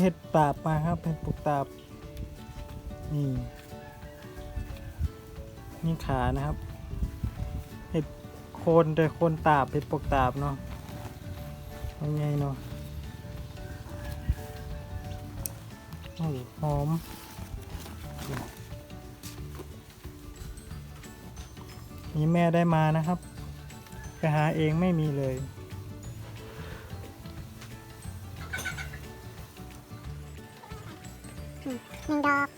เห็ดตาบมาครับเห็ดปลูกตาบนี่นี่ขานะครับ เห็ดโคนแต่โคนตาบเห็ดปลูกตาบเนาะเป็นไงเนาะโอ้หอมนี่แม่ได้มานะครับ ไปหาเองไม่มีเลย หนึ่งดอก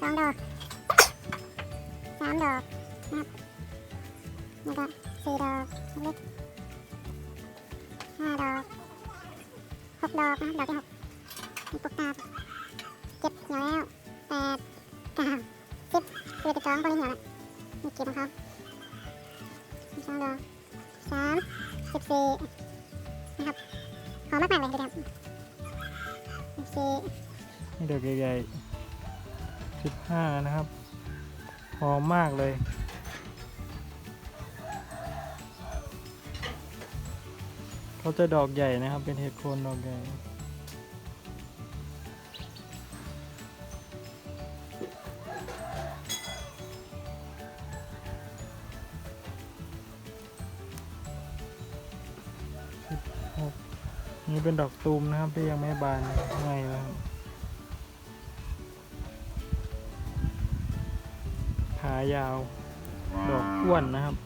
สองดอกสามดอกนะครับแล้วก็สี่ดอกเล็กห้าดอกหกดอกนะครับดอกที่หกมีปุกตาเจ็ดเหี่ยวแล้วแปดเก้าสิบสิบเอ็ดสิบสองคนนี้เหี่ยวแล้วมีเก็บของเขาสิบสองดอกสามสิบสี่นะครับหอมมากๆเลยทีเดียวสิบสี่ นี่ดอกใหญ่ๆสิบห้านะครับ หอมมากเลยเขาจะดอกใหญ่นะครับ เป็นเห็ดโคนดอกใหญ่สิบหกนี่เป็นดอกตูมนะครับที่ยังไม่บานข้างในนะครับายาว ดอกอ้วนนะครับ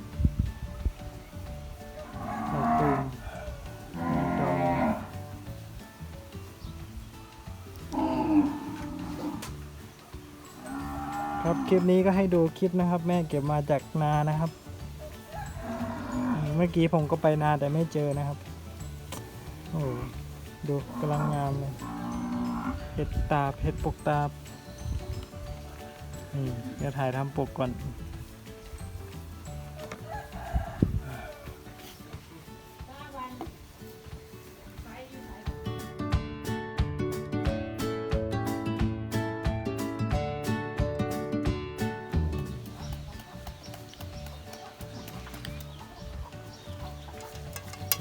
ดอกตูมดอกนี้ครับคลิปนี้ก็ให้ดูคลิปนะครับ แม่เก็บมาจากนานะครับอืมเมื่อกี้ผมก็ไปนาแต่ไม่เจอนะครับ โอ้ดูกำลังงามเลยเห็ดตาบเห็ดปกตา บนี่เดี๋ยวถ่ายทำปกก่อน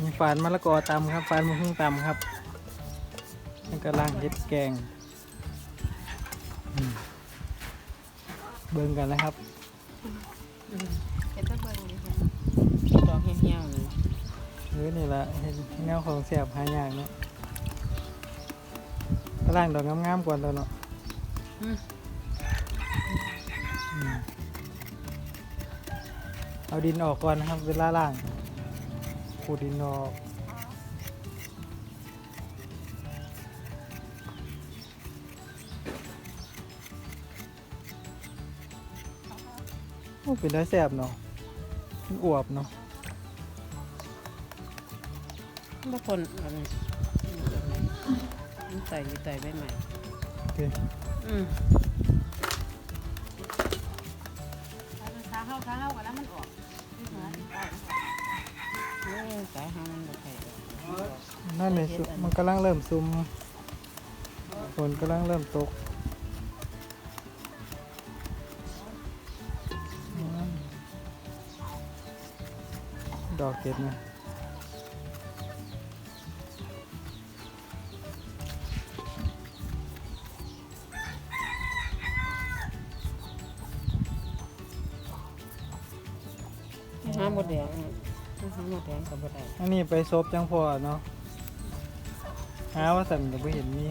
มีฝานมะละกอตำครับฝานมะพึ่งตำครับแล้วก็ล่างเห็ดแกง อืม เบิ่งกันนะครับเห็ดตะเบิงนี่ค่ะดอกเหี่ยวๆนี่หรือนี่ละเห็นเงาของเสียบหายากเนาะก็ล่างดอกงามๆก่อนตัวเนาะอืมอืมเอาดินออกก่อนนะครับ เวลาล่างขูดดินออก เป็นได้แสบเนาะมันอวบเนาะบางคนเอันนี้มันใส่อยู่ใส่ใบใหม่โอเคอืมขาเข้าขาเข้ากันแล้วมันออกเอ้ยสายหางมันบ่ใส่ดอกนั่นเลยสุมันกำลังเริ่มซุมฝนกำลังเริ่มตก ดอกเก็ดนะหาหมดแดงอะหาหมดแดงก็บ่ได้อันนี้ไปซบจังพอเนาะหาว่าสันจะไม่เห็นมี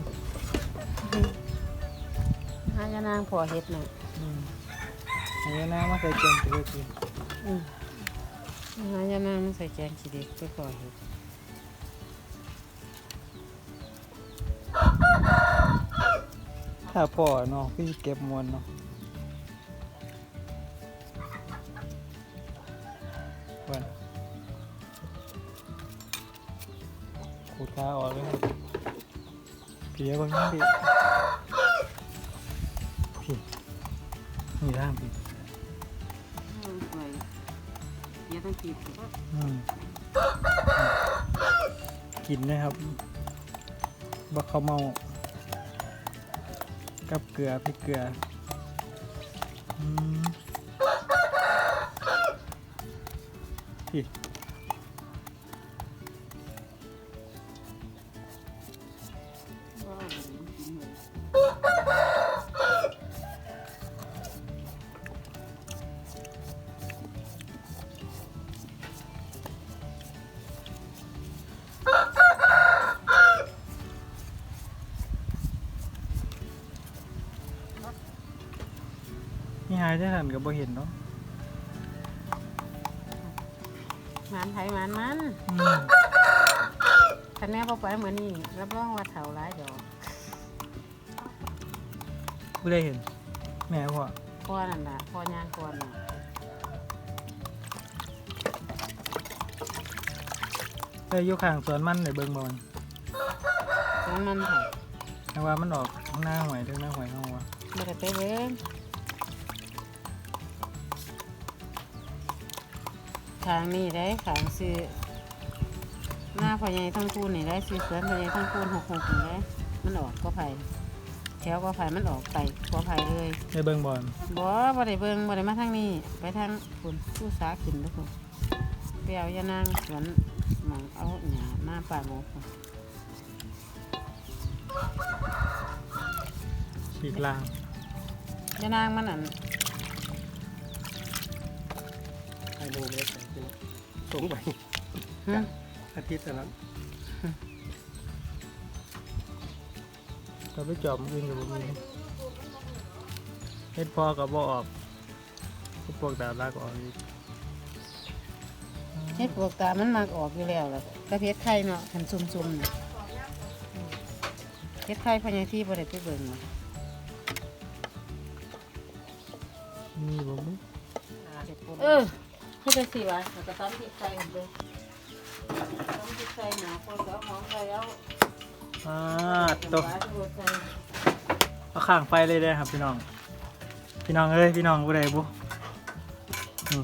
หายานางพอเฮ็ดน่ะอืมอันนี้นะมาใส่เกงไปเลยสิอื มหายานางใส่แกงขี้เด็กไปพอเฮ็ดถ้าพ่อเนาะพี่เก็บมวลเนาะวันขูดขาออกเลยเพียบางพี่พี่นี่ร่างพี่ อืมสวย เยอะตั้งกี่สิอืมกินนะครับ บักข้าวเมา กับเกลือพริกเกลืออืมพี่ายที่หันก็บ่เห็นเนาะหมันไผหมันมันอืมคันแม่บ่ไปเหมือนนี่รับรองว่าเฒ่าหลายดอกบ่ได้เห็น แม่พ่อพ่อนั่นล่ะพ่อย่างก่อนน่ะแต่อยู่ข้างสวนมันได้เบิ่งบ่มันจังมันไผแต่ว่ามันออกหน้าหวยถึงหน้าหวยเฮาว่าบ่ได้ไปเบิ่ง ทางนี้ได้ขางซื้อหน้าพ่อใหญ่ทั้งคูณนี่ได้ซื้อสวนพ่อใหญ่ทั้งคูณ66นี่ได้มันออกก็ไผแถวก็ไผมันออกไปก็ไผเลยได้เบิ่งบ่อนบ่บ่ได้เบิ่งบ่ได้มาทางนี้ไปทางคุณผู้สาขึ้นเด้อคุณไปเอายานางสวนหมองเอาหญ้าหน้าป่าหมกพุ่นฉีกล่างยานางมันอัน ให้ดูเม็ดใส่กินสูงไปหึอาทิตย์ละนั้นก็ไปจอบอื่นก็บ่มีเฮ็ดพอก็บ่ออกเฮ็ดพวกดาบลากออกอีกเฮ็ดปวกตามันมักออกอยู่แล้วล่ะกระเพชรไข่เนาะคันซุ่มๆน่ะเฮ็ดไข่พญาที่บ่ได้ไปเบิ่งน่ะมีบ่มึเออ คือจังซี่วะแล้วก็ตำพริกไข่เด้อตำพริกไข่หนาคนก็เอาหอมใส่เอาอ่าตตกกใส่เอาข้างไฟเลยได้ครับพี่น้อง พี่น้องเอ้ยพี่น้องผู้ใดบุนี่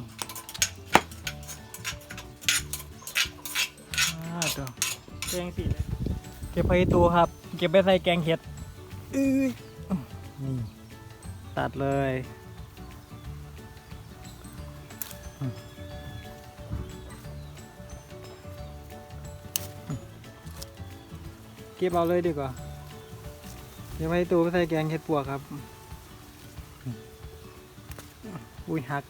อ่าตัวแกงสีเก็บไปตัวครับ เก็บไปใส่แกงเห็ดอื้อนี่ตัดเลย เก็บเอาเลยดีกว่า เดี๋ยวไปตูไปใส่แกงเห็ดปวกครับ อุ้ยหัก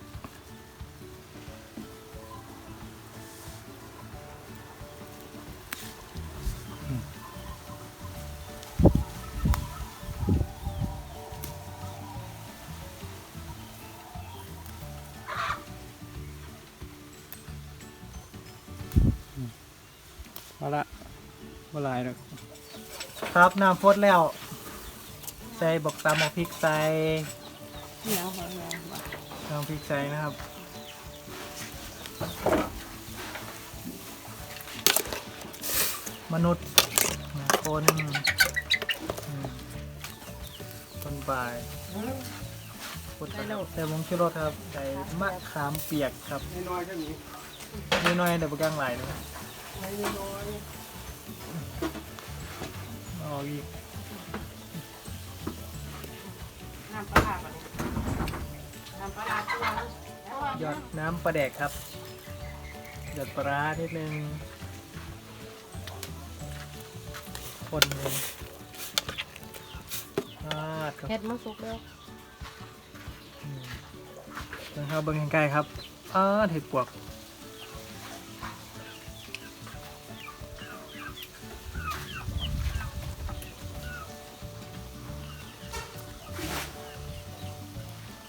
เอาละบ่หลายแล้ว ครับน้ำฟดแล้ว ใส่บอกตามบอกพริกใส่เหนียวหอมแดงน้ำพริกใส่นะครับมนุษย์นะคนอืมคนบ่ายคนใส่ใส่วงชูรสครับใส่มะขามเปียกครับน้อยๆก็มีนิดหน่อยเดี๋ยวไปกลางไหลนะน้อย ออกอีกน้ำปลาร้าบ่เนี่ยน้ำปลาร้าตัวแล้วว่าหยอดน้ำปลาแดกครับ หยอดปลาร้านิดนึง คนเลยอ่าครับเฮ็ดมันสุกแล้วอืมเบิ่งครับเบิ่งใกล้ๆครับอ่าเห็ดปวก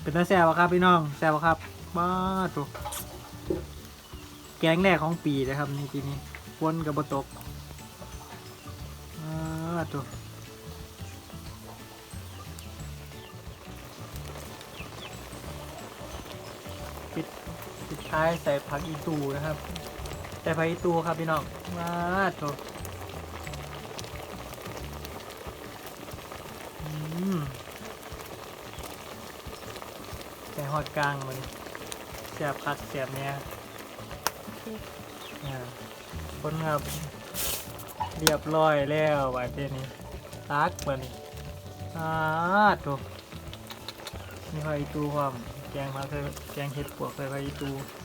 เป็นตาแซ่บครับพี่น้องแซ่บครับมาถูกแกงแรกของปีนะครับนี่ปีนี้วนกับบตกอ่าถูกปิดปิดท้ายใส่ผักอีตูนะครับใส่ผักอีตูครับพี่น้องมาถูกอืม ใส่ หอดกลางมันแสบคักแสบเนี่ยอ่าคนครับเรียบร้อยแล้วบาดเดี๋ยวนี้ตักมานี่อ่าถูกมีไฟตูความแกงมาใส่แกงเห็ดปวกใส่ไฟตูเ